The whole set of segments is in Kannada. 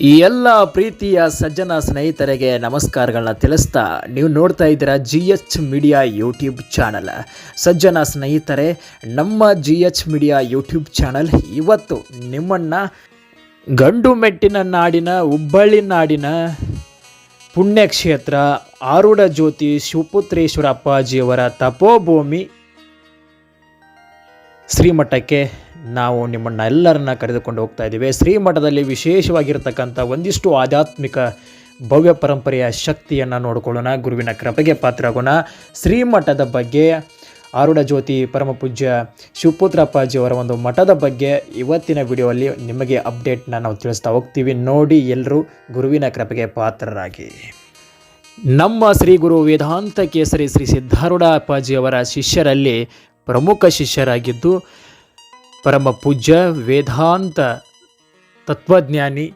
ಈ ಎಲ್ಲ ಪ್ರೀತಿಯ ಸಜ್ಜನ ಸ್ನೇಹಿತರಿಗೆ ನಮಸ್ಕಾರಗಳನ್ನ ತಿಳಿಸ್ತಾ ನೀವು ನೋಡ್ತಾ ಇದ್ದೀರಾ G H media YouTube channel ಸಜ್ಜನ ಸ್ನೇಹಿತರೆ, ನಮ್ಮ G H media YouTube channel ಇವತ್ತು ನಿಮ್ಮನ್ನು ಗಂಡು ಮೆಟ್ಟಿನ ನಾಡಿನ, ಹುಬ್ಬಳ್ಳಿ ನಾಡಿನ ಪುಣ್ಯಕ್ಷೇತ್ರ ಆರುಡ ಜ್ಯೋತಿ ಶಿವಪುತ್ರೇಶ್ವರ ಅಪ್ಪಾಜಿಯವರ ತಪೋಭೂಮಿ ಶ್ರೀಮಠಕ್ಕೆ ನಾವು ನಿಮ್ಮನ್ನು ಎಲ್ಲರನ್ನ ಕರೆದುಕೊಂಡು ಹೋಗ್ತಾ ಇದ್ದೀವಿ. ಶ್ರೀಮಠದಲ್ಲಿ ವಿಶೇಷವಾಗಿರ್ತಕ್ಕಂಥ ಒಂದಿಷ್ಟು ಆಧ್ಯಾತ್ಮಿಕ ಭವ್ಯ ಪರಂಪರೆಯ ಶಕ್ತಿಯನ್ನು ನೋಡಿಕೊಳ್ಳೋಣ. ಗುರುವಿನ ಕೃಪೆಗೆ ಪಾತ್ರರಾಗೋಣ. ಶ್ರೀಮಠದ ಬಗ್ಗೆ ಆರುಡ ಜ್ಯೋತಿ ಪರಮ ಪೂಜ್ಯ ಅವರ ಅಪ್ಪಾಜಿಯವರ ಒಂದು ಮಠದ ಬಗ್ಗೆ ಇವತ್ತಿನ ವಿಡಿಯೋಲ್ಲಿ ನಿಮಗೆ ಅಪ್ಡೇಟ್ನ ನಾವು ತಿಳಿಸ್ತಾ ಹೋಗ್ತೀವಿ. ನೋಡಿ ಎಲ್ಲರೂ ಗುರುವಿನ ಕೃಪೆಗೆ ಪಾತ್ರರಾಗಿ. ನಮ್ಮ ಶ್ರೀ ಗುರು ವೇದಾಂತ ಕೇಸರಿ ಶ್ರೀ ಸಿದ್ಧಾರೂಢ ಅಪ್ಪಾಜಿಯವರ ಶಿಷ್ಯರಲ್ಲಿ ಪ್ರಮುಖ ಶಿಷ್ಯರಾಗಿದ್ದು ಪರಮ ಪೂಜ್ಯ ವೇದಾಂತ ತತ್ವಜ್ಞಾನಿ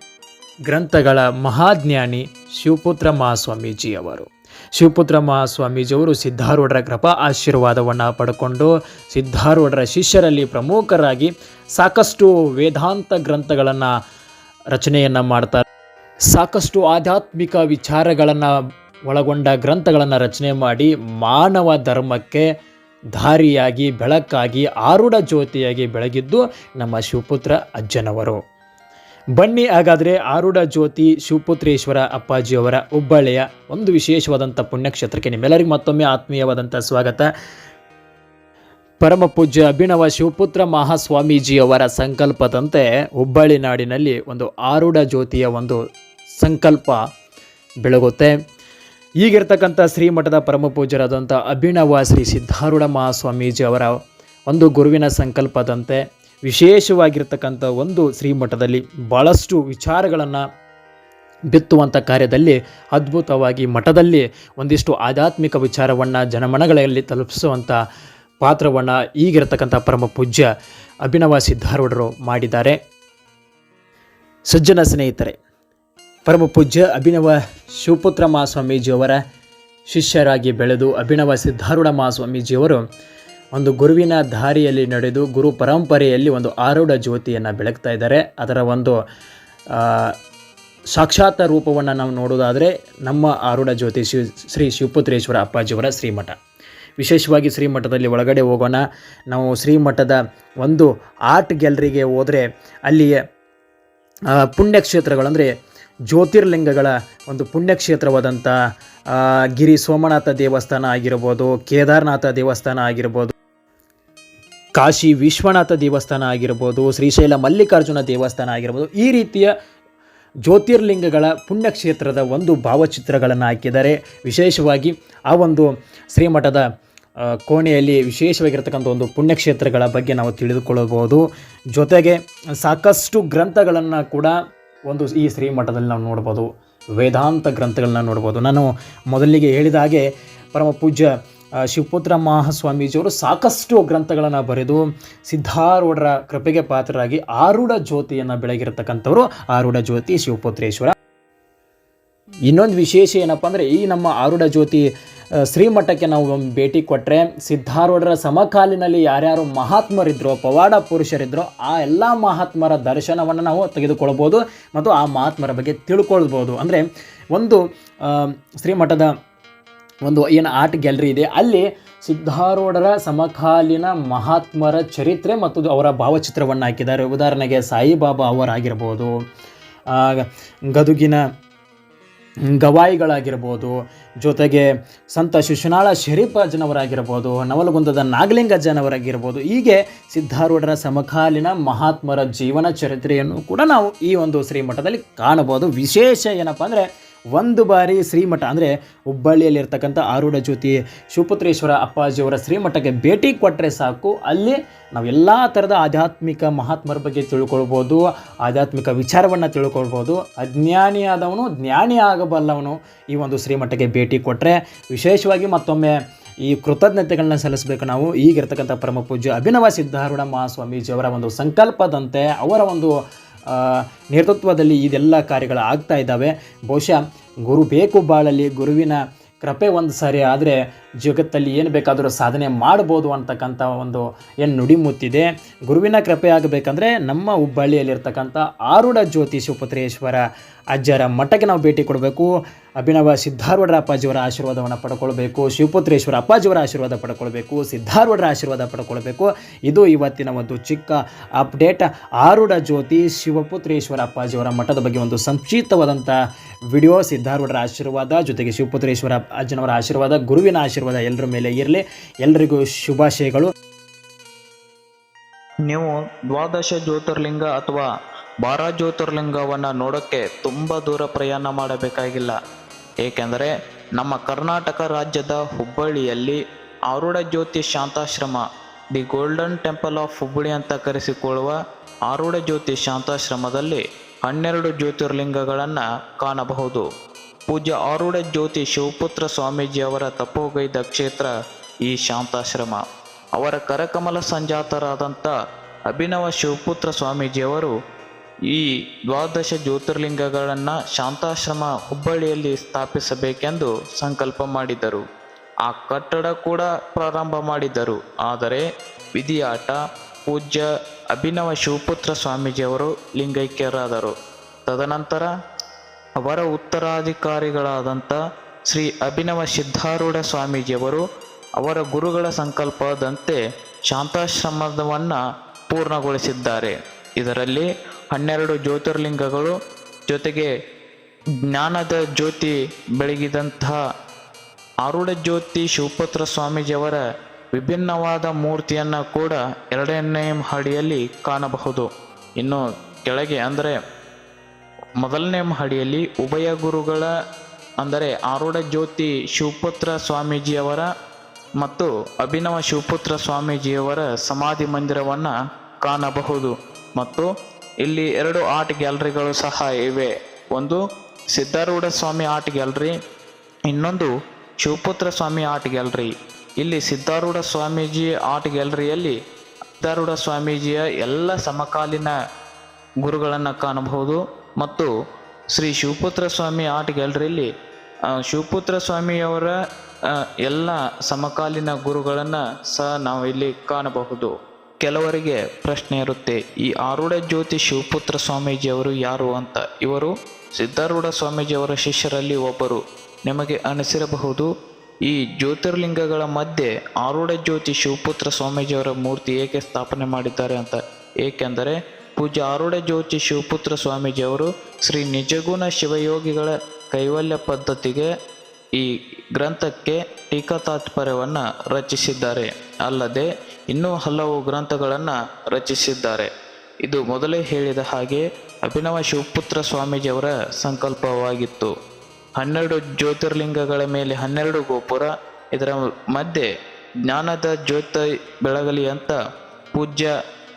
ಗ್ರಂಥಗಳ ಮಹಾಜ್ಞಾನಿ ಶಿವಪುತ್ರ ಮಹಾಸ್ವಾಮೀಜಿಯವರು. ಶಿವಪುತ್ರ ಮಹಾಸ್ವಾಮೀಜಿಯವರು ಸಿದ್ಧಾರೂಢರ ಕೃಪಾ ಆಶೀರ್ವಾದವನ್ನು ಪಡ್ಕೊಂಡು ಸಿದ್ಧಾರೂಢರ ಶಿಷ್ಯರಲ್ಲಿ ಪ್ರಮುಖರಾಗಿ ಸಾಕಷ್ಟು ವೇದಾಂತ ಗ್ರಂಥಗಳನ್ನು ರಚನೆಯನ್ನು ಮಾಡ್ತಾರೆ. ಸಾಕಷ್ಟು ಆಧ್ಯಾತ್ಮಿಕ ವಿಚಾರಗಳನ್ನು ಒಳಗೊಂಡ ಗ್ರಂಥಗಳನ್ನು ರಚನೆ ಮಾಡಿ ಮಾನವ ಧರ್ಮಕ್ಕೆ ದಾರಿಯಾಗಿ ಬೆಳಕಾಗಿ ಆರುಡ ಜ್ಯೋತಿಯಾಗಿ ಬೆಳಗಿದ್ದು ನಮ್ಮ ಶಿವಪುತ್ರ ಅಜ್ಜನವರು. ಬನ್ನಿ ಹಾಗಾದರೆ ಆರುಡ ಜ್ಯೋತಿ ಶಿವಪುತ್ರೇಶ್ವರ ಅಪ್ಪಾಜಿಯವರ ಹುಬ್ಬಳ್ಳಿಯ ಒಂದು ವಿಶೇಷವಾದಂಥ ಪುಣ್ಯಕ್ಷೇತ್ರಕ್ಕೆ ನಿಮ್ಮೆಲ್ಲರಿಗೂ ಮತ್ತೊಮ್ಮೆ ಆತ್ಮೀಯವಾದಂಥ ಸ್ವಾಗತ. ಪರಮ ಪೂಜ್ಯ ಅಭಿನವ ಶಿವಪುತ್ರ ಮಹಾಸ್ವಾಮೀಜಿಯವರ ಸಂಕಲ್ಪದಂತೆ ಹುಬ್ಬಳ್ಳಿ ನಾಡಿನಲ್ಲಿ ಒಂದು ಆರುಡ ಜ್ಯೋತಿಯ ಒಂದು ಸಂಕಲ್ಪ ಬೆಳಗುತ್ತೆ. ಈಗಿರ್ತಕ್ಕಂಥ ಶ್ರೀಮಠದ ಪರಮ ಪೂಜ್ಯರಾದಂಥ ಅಭಿನವ ಶ್ರೀ ಸಿದ್ಧಾರೂಢ ಮಹಾಸ್ವಾಮೀಜಿ ಅವರ ಒಂದು ಗುರುವಿನ ಸಂಕಲ್ಪದಂತೆ ವಿಶೇಷವಾಗಿರ್ತಕ್ಕಂಥ ಒಂದು ಶ್ರೀಮಠದಲ್ಲಿ ಭಾಳಷ್ಟು ವಿಚಾರಗಳನ್ನು ಬಿತ್ತುವಂಥ ಕಾರ್ಯದಲ್ಲಿ ಅದ್ಭುತವಾಗಿ ಮಠದಲ್ಲಿ ಒಂದಿಷ್ಟು ಆಧ್ಯಾತ್ಮಿಕ ವಿಚಾರವನ್ನು ಜನಮನಗಳಲ್ಲಿ ತಲುಪಿಸುವಂಥ ಪಾತ್ರವನ್ನು ಈಗಿರತಕ್ಕಂಥ ಪರಮ ಪೂಜ್ಯ ಅಭಿನವ ಸಿದ್ಧಾರೂಢರು ಮಾಡಿದ್ದಾರೆ. ಸಜ್ಜನ ಸ್ನೇಹಿತರೆ ಪರಮ ಪೂಜ್ಯ ಅಭಿನವ ಶಿವಪುತ್ರ ಮಹಾಸ್ವಾಮೀಜಿಯವರ ಶಿಷ್ಯರಾಗಿ ಬೆಳೆದು ಅಭಿನವ ಸಿದ್ಧಾರೂಢ ಮಹಾಸ್ವಾಮೀಜಿಯವರು ಒಂದು ಗುರುವಿನ ದಾರಿಯಲ್ಲಿ ನಡೆದು ಗುರು ಪರಂಪರೆಯಲ್ಲಿ ಒಂದು ಆರೂಢ ಜ್ಯೋತಿಯನ್ನು ಬೆಳಗ್ತಾ ಇದ್ದಾರೆ. ಅದರ ಒಂದು ಸಾಕ್ಷಾತ್ ರೂಪವನ್ನು ನಾವು ನೋಡೋದಾದರೆ ನಮ್ಮ ಆರೂಢ ಜ್ಯೋತಿ ಶಿವ ಶ್ರೀ ಶಿವಪುತ್ರೇಶ್ವರ ಅಪ್ಪಾಜಿಯವರ ಶ್ರೀಮಠ. ವಿಶೇಷವಾಗಿ ಶ್ರೀಮಠದಲ್ಲಿ ಒಳಗಡೆ ಹೋಗೋಣ. ನಾವು ಶ್ರೀಮಠದ ಒಂದು ಆರ್ಟ್ ಗ್ಯಾಲರಿಗೆ ಹೋದರೆ ಅಲ್ಲಿಯ ಪುಣ್ಯಕ್ಷೇತ್ರಗಳಂದರೆ ಜ್ಯೋತಿರ್ಲಿಂಗಗಳ ಒಂದು ಪುಣ್ಯಕ್ಷೇತ್ರವಾದಂಥ ಗಿರಿ ಸೋಮನಾಥ ದೇವಸ್ಥಾನ ಆಗಿರ್ಬೋದು, ಕೇದಾರನಾಥ ದೇವಸ್ಥಾನ ಆಗಿರ್ಬೋದು, ಕಾಶಿ ವಿಶ್ವನಾಥ ದೇವಸ್ಥಾನ ಆಗಿರ್ಬೋದು, ಶ್ರೀಶೈಲ ಮಲ್ಲಿಕಾರ್ಜುನ ದೇವಸ್ಥಾನ ಆಗಿರ್ಬೋದು, ಈ ರೀತಿಯ ಜ್ಯೋತಿರ್ಲಿಂಗಗಳ ಪುಣ್ಯಕ್ಷೇತ್ರದ ಒಂದು ಭಾವಚಿತ್ರಗಳನ್ನು ಹಾಕಿದ್ದಾರೆ. ವಿಶೇಷವಾಗಿ ಆ ಒಂದು ಶ್ರೀಮಠದ ಕೋಣೆಯಲ್ಲಿ ವಿಶೇಷವಾಗಿರ್ತಕ್ಕಂಥ ಒಂದು ಪುಣ್ಯಕ್ಷೇತ್ರಗಳ ಬಗ್ಗೆ ನಾವು ತಿಳಿದುಕೊಳ್ಳಬಹುದು. ಜೊತೆಗೆ ಸಾಕಷ್ಟು ಗ್ರಂಥಗಳನ್ನು ಕೂಡ ಒಂದು ಈ ಶ್ರೀ ಮಠದಲ್ಲಿ ನಾವು ನೋಡ್ಬೋದು, ವೇದಾಂತ ಗ್ರಂಥಗಳನ್ನ ನೋಡ್ಬೋದು. ನಾನು ಮೊದಲಿಗೆ ಹೇಳಿದ ಹಾಗೆ ಪರಮ ಪೂಜ್ಯ ಶಿವಪುತ್ರ ಮಹಾಸ್ವಾಮೀಜಿಯವರು ಸಾಕಷ್ಟು ಗ್ರಂಥಗಳನ್ನು ಬರೆದು ಸಿದ್ಧಾರೂಢರ ಕೃಪೆಗೆ ಪಾತ್ರರಾಗಿ ಆರೂಢ ಜ್ಯೋತಿಯನ್ನು ಬೆಳಗಿರತಕ್ಕಂಥವ್ರು ಆರೂಢ ಜ್ಯೋತಿ ಶಿವಪುತ್ರೇಶ್ವರ. ಇನ್ನೊಂದು ವಿಶೇಷ ಏನಪ್ಪ ಅಂದರೆ ಈ ನಮ್ಮ ಆರುಢ ಜ್ಯೋತಿ ಶ್ರೀಮಠಕ್ಕೆ ನಾವು ಭೇಟಿ ಕೊಟ್ಟರೆ ಸಿದ್ಧಾರೂಢರ ಸಮಕಾಲಿನಲ್ಲಿ ಯಾರ್ಯಾರು ಮಹಾತ್ಮರಿದ್ರೋ, ಪವಾಡ ಪುರುಷರಿದ್ರೋ, ಆ ಎಲ್ಲ ಮಹಾತ್ಮರ ದರ್ಶನವನ್ನು ನಾವು ತೆಗೆದುಕೊಳ್ಬೋದು ಮತ್ತು ಆ ಮಹಾತ್ಮರ ಬಗ್ಗೆ ತಿಳ್ಕೊಳ್ಬೋದು. ಅಂದರೆ ಒಂದು ಶ್ರೀಮಠದ ಒಂದು ಏನು ಆರ್ಟ್ ಗ್ಯಾಲರಿ ಇದೆ, ಅಲ್ಲಿ ಸಿದ್ಧಾರೂಢರ ಸಮಕಾಲೀನ ಮಹಾತ್ಮರ ಚರಿತ್ರೆ ಮತ್ತು ಅವರ ಭಾವಚಿತ್ರವನ್ನು ಹಾಕಿದ್ದಾರೆ. ಉದಾಹರಣೆಗೆ ಸಾಯಿಬಾಬಾ ಅವರಾಗಿರ್ಬೋದು ಗದುಗಿನ ಗವಾಯಿಗಳಾಗಿರ್ಬೋದು, ಜೊತೆಗೆ ಸಂತ ಶಿಶುನಾಳ ಶರೀಫಜ್ಜನವರಾಗಿರ್ಬೋದು ನವಲಗುಂದದ ನಾಗಲಿಂಗಜ್ಜನವರಾಗಿರ್ಬೋದು ಹೀಗೆ ಸಿದ್ಧಾರೂಢರ ಸಮಕಾಲೀನ ಮಹಾತ್ಮರ ಜೀವನ ಚರಿತ್ರೆಯನ್ನು ಕೂಡ ನಾವು ಈ ಒಂದು ಶ್ರೀಮಠದಲ್ಲಿ ಕಾಣಬಹುದು. ವಿಶೇಷ ಏನಪ್ಪ ಅಂದರೆ ಒಂದು ಬಾರಿ ಶ್ರೀಮಠ, ಅಂದರೆ ಹುಬ್ಬಳ್ಳಿಯಲ್ಲಿರ್ತಕ್ಕಂಥ ಆರೂಢ ಜ್ಯೋತಿ ಶಿವಪುತ್ರೇಶ್ವರ ಅಪ್ಪಾಜಿಯವರ ಶ್ರೀಮಠಕ್ಕೆ ಭೇಟಿ ಕೊಟ್ಟರೆ ಸಾಕು. ಅಲ್ಲಿ ನಾವು ಎಲ್ಲ ಥರದ ಆಧ್ಯಾತ್ಮಿಕ ಮಹಾತ್ಮರ ಬಗ್ಗೆ ತಿಳ್ಕೊಳ್ಬೋದು, ಆಧ್ಯಾತ್ಮಿಕ ವಿಚಾರವನ್ನು ತಿಳ್ಕೊಳ್ಬೋದು. ಅಜ್ಞಾನಿಯಾದವನು, ಜ್ಞಾನಿ ಆಗಬಲ್ಲವನು ಈ ಒಂದು ಶ್ರೀಮಠಕ್ಕೆ ಭೇಟಿ ಕೊಟ್ಟರೆ ವಿಶೇಷವಾಗಿ ಮತ್ತೊಮ್ಮೆ ಈ ಕೃತಜ್ಞತೆಗಳನ್ನ ಸಲ್ಲಿಸಬೇಕು ನಾವು. ಈಗಿರ್ತಕ್ಕಂಥ ಪರಮ ಪೂಜ್ಯ ಅಭಿನವ ಸಿದ್ಧಾರೂಢ ಮಹಾಸ್ವಾಮೀಜಿಯವರ ಒಂದು ಸಂಕಲ್ಪದಂತೆ ಅವರ ಒಂದು ನೇತೃತ್ವದಲ್ಲಿ ಇದೆಲ್ಲ ಕಾರ್ಯಗಳು ಆಗ್ತಾ ಇದ್ದಾವೆ. ಬಹುಶಃ ಗುರು ಬೇಕು ಬಾಳಲ್ಲಿ ಗುರುವಿನ ಕೃಪೆ ಒಂದು ಸಾರಿ ಆದರೆ ಜಗತ್ತಲ್ಲಿ ಏನು ಬೇಕಾದರೂ ಸಾಧನೆ ಮಾಡ್ಬೋದು ಅಂತಕ್ಕಂಥ ಒಂದು ಏನು ನುಡಿಮುತ್ತಿದೆ. ಗುರುವಿನ ಕೃಪೆ ಆಗಬೇಕಂದ್ರೆ ನಮ್ಮ ಹುಬ್ಬಳ್ಳಿಯಲ್ಲಿರ್ತಕ್ಕಂಥ ಆರುಡ ಜ್ಯೋತಿ ಶಿವಪುತ್ರೇಶ್ವರ ಅಜ್ಜರ ಮಠಕ್ಕೆ ನಾವು ಭೇಟಿ ಕೊಡಬೇಕು. ಅಭಿನವ ಸಿದ್ಧಾರೂಢರ ಅಪ್ಪಾಜಿಯವರ ಆಶೀರ್ವಾದವನ್ನು ಪಡ್ಕೊಳ್ಬೇಕು. ಶಿವಪುತ್ರೇಶ್ವರ ಅಪ್ಪಾಜಿಯವರ ಆಶೀರ್ವಾದ ಪಡ್ಕೊಳ್ಬೇಕು. ಸಿದ್ಧಾರೂಢರ ಆಶೀರ್ವಾದ ಪಡ್ಕೊಳ್ಬೇಕು. ಇದು ಇವತ್ತಿನ ಒಂದು ಚಿಕ್ಕ ಅಪ್ಡೇಟ್. ಆರುಡ ಜ್ಯೋತಿ ಶಿವಪುತ್ರೇಶ್ವರ ಅಪ್ಪಾಜಿಯವರ ಮಠದ ಬಗ್ಗೆ ಒಂದು ಸಂಕ್ಷಿಪ್ತವಾದಂಥ ವಿಡಿಯೋ. ಸಿದ್ಧಾರೂಢರ ಆಶೀರ್ವಾದ, ಜೊತೆಗೆ ಶಿವಪುತ್ರೇಶ್ವರ ಅಜ್ಜನವರ ಆಶೀರ್ವಾದ, ಗುರುವಿನ ಆಶೀರ್ವಾದ. ಎಲ್ಲರ ಮೇಲೆ ಇರಲಿ. ಎಲ್ಲರಿಗೂ ಶುಭಾಶಯಗಳು. ನೀವು ದ್ವಾದಶ ಜ್ಯೋತಿರ್ಲಿಂಗ ಅಥವಾ ಬಾರ ಜ್ಯೋತಿರ್ಲಿಂಗವನ್ನು ನೋಡೋಕ್ಕೆ ತುಂಬ ದೂರ ಪ್ರಯಾಣ ಮಾಡಬೇಕಾಗಿಲ್ಲ. ಏಕೆಂದರೆ ನಮ್ಮ ಕರ್ನಾಟಕ ರಾಜ್ಯದ ಹುಬ್ಬಳ್ಳಿಯಲ್ಲಿ Arudha Jyothi Shantashrama, the golden temple of Hubballi ಅಂತ ಕರೆಸಿಕೊಳ್ಳುವ ಆರುಢ ಜ್ಯೋತಿ ಶಾಂತಾಶ್ರಮದಲ್ಲಿ ಹನ್ನೆರಡು ಜ್ಯೋತಿರ್ಲಿಂಗಗಳನ್ನು ಕಾಣಬಹುದು. ಪೂಜ್ಯ ಆರುಡ ಜ್ಯೋತಿ ಶಿವಪುತ್ರ ಸ್ವಾಮೀಜಿಯವರ ತಪೋಗೈದ ಕ್ಷೇತ್ರ ಈ ಶಾಂತಾಶ್ರಮ. ಅವರ ಕರಕಮಲ ಸಂಜಾತರಾದಂಥ ಅಭಿನವ ಶಿವಪುತ್ರ ಸ್ವಾಮೀಜಿಯವರು ಈ ದ್ವಾದಶ ಜ್ಯೋತಿರ್ಲಿಂಗಗಳನ್ನು ಶಾಂತಾಶ್ರಮ ಹುಬ್ಬಳ್ಳಿಯಲ್ಲಿ ಸ್ಥಾಪಿಸಬೇಕೆಂದು ಸಂಕಲ್ಪ ಮಾಡಿದರು. ಆ ಕಟ್ಟಡ ಕೂಡ ಪ್ರಾರಂಭ ಮಾಡಿದರು. ಆದರೆ ವಿಧಿಯಾಟ ಪೂಜ್ಯ ಅಭಿನವ ಶಿವಪುತ್ರ ಸ್ವಾಮೀಜಿಯವರು ಲಿಂಗೈಕ್ಯರಾದರು. ತದನಂತರ ಅವರ ಉತ್ತರಾಧಿಕಾರಿಗಳಾದಂಥ ಶ್ರೀ ಅಭಿನವ ಸಿದ್ಧಾರೂಢ ಸ್ವಾಮೀಜಿಯವರು ಅವರ ಗುರುಗಳ ಸಂಕಲ್ಪದಂತೆ ಶಾಂತಾಶ್ರಮವನ್ನು ಪೂರ್ಣಗೊಳಿಸಿದ್ದಾರೆ. ಇದರಲ್ಲಿ ಹನ್ನೆರಡು ಜ್ಯೋತಿರ್ಲಿಂಗಗಳು ಜೊತೆಗೆ ಜ್ಞಾನದ ಜ್ಯೋತಿ ಬೆಳಗಿದಂತಹ ಆರುಡ ಜ್ಯೋತಿ ಶಿವಪತ್ರ ಸ್ವಾಮೀಜಿಯವರ ವಿಭಿನ್ನವಾದ ಮೂರ್ತಿಯನ್ನು ಕೂಡ ಎರಡನೇ ಮಹಡಿಯಲ್ಲಿ ಕಾಣಬಹುದು. ಇನ್ನು ಕೆಳಗೆ ಅಂದರೆ ಮೊದಲನೇ ಮಹಡಿಯಲ್ಲಿ ಉಭಯ ಗುರುಗಳ, ಅಂದರೆ ಆರೂಢ ಜ್ಯೋತಿ ಶಿವಪುತ್ರ ಸ್ವಾಮೀಜಿಯವರ ಮತ್ತು ಅಭಿನವ ಶಿವಪುತ್ರ ಸ್ವಾಮೀಜಿಯವರ ಸಮಾಧಿ ಮಂದಿರವನ್ನು ಕಾಣಬಹುದು. ಮತ್ತು ಇಲ್ಲಿ ಎರಡು ಆರ್ಟ್ ಗ್ಯಾಲರಿಗಳು ಸಹ ಇವೆ. ಒಂದು ಸಿದ್ಧಾರೂಢ ಸ್ವಾಮಿ ಆರ್ಟ್ ಗ್ಯಾಲರಿ, ಇನ್ನೊಂದು ಶಿವಪುತ್ರ ಸ್ವಾಮಿ ಆರ್ಟ್ ಗ್ಯಾಲರಿ. ಇಲ್ಲಿ ಸಿದ್ಧಾರೂಢ ಸ್ವಾಮೀಜಿ ಆರ್ಟ್ ಗ್ಯಾಲರಿಯಲ್ಲಿ ಸಿದ್ಧಾರೂಢ ಸ್ವಾಮೀಜಿಯ ಎಲ್ಲ ಸಮಕಾಲೀನ ಗುರುಗಳನ್ನು ಕಾಣಬಹುದು. ಮತ್ತು ಶ್ರೀ ಶಿವಪುತ್ರ ಸ್ವಾಮಿ ಆರ್ಟ್ ಗ್ಯಾಲರಿಯಲ್ಲಿ ಶಿವಪುತ್ರ ಸ್ವಾಮಿಯವರ ಎಲ್ಲ ಸಮಕಾಲೀನ ಗುರುಗಳನ್ನು ಸಹ ನಾವು ಇಲ್ಲಿ ಕಾಣಬಹುದು. ಕೆಲವರಿಗೆ ಪ್ರಶ್ನೆ ಇರುತ್ತೆ, ಈ ಆರೂಢ ಜ್ಯೋತಿ ಶಿವಪುತ್ರ ಸ್ವಾಮೀಜಿಯವರು ಯಾರು ಅಂತ? ಇವರು ಸಿದ್ಧಾರೂಢ ಸ್ವಾಮೀಜಿಯವರ ಶಿಷ್ಯರಲ್ಲಿ ಒಬ್ಬರು. ನಿಮಗೆ ಅನಿಸಿರಬಹುದು, ಈ ಜ್ಯೋತಿರ್ಲಿಂಗಗಳ ಮಧ್ಯೆ ಆರೂಢ ಜ್ಯೋತಿ ಶಿವಪುತ್ರ ಸ್ವಾಮೀಜಿಯವರ ಮೂರ್ತಿ ಏಕೆ ಸ್ಥಾಪನೆ ಮಾಡಿದ್ದಾರೆ ಅಂತ? ಏಕೆಂದರೆ ಪೂಜ್ಯ ಆರುಡೆ ಜ್ಯೋತಿ ಶಿವಪುತ್ರ ಸ್ವಾಮೀಜಿಯವರು ಶ್ರೀ ನಿಜಗುಣ ಶಿವಯೋಗಿಗಳ ಕೈವಲ್ಯ ಪದ್ಧತಿಗೆ ಈ ಗ್ರಂಥಕ್ಕೆ ಟೀಕಾ ತಾತ್ಪರ್ಯವನ್ನು ರಚಿಸಿದ್ದಾರೆ. ಅಲ್ಲದೆ ಇನ್ನೂ ಹಲವು ಗ್ರಂಥಗಳನ್ನು ರಚಿಸಿದ್ದಾರೆ. ಇದು ಮೊದಲೇ ಹೇಳಿದ ಹಾಗೆ ಅಭಿನವ ಶಿವಪುತ್ರ ಸ್ವಾಮೀಜಿಯವರ ಸಂಕಲ್ಪವಾಗಿತ್ತು. ಹನ್ನೆರಡು ಜ್ಯೋತಿರ್ಲಿಂಗಗಳ ಮೇಲೆ ಹನ್ನೆರಡು ಗೋಪುರ, ಇದರ ಮಧ್ಯೆ ಜ್ಞಾನದ ಜ್ಯೋತಿ ಬೆಳಗಲಿ ಅಂತ ಪೂಜ್ಯ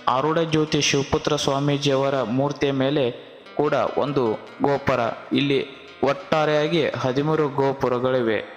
ಆರುಡ ಜ್ಯೋತಿ ಶಿವಪುತ್ರ ಸ್ವಾಮೀಜಿಯವರ ಮೂರ್ತಿಯ ಮೇಲೆ ಕೂಡ ಒಂದು ಗೋಪುರ. ಇಲ್ಲಿ ಒಟ್ಟಾರೆಯಾಗಿ ಹದಿಮೂರು ಗೋಪುರಗಳಿವೆ.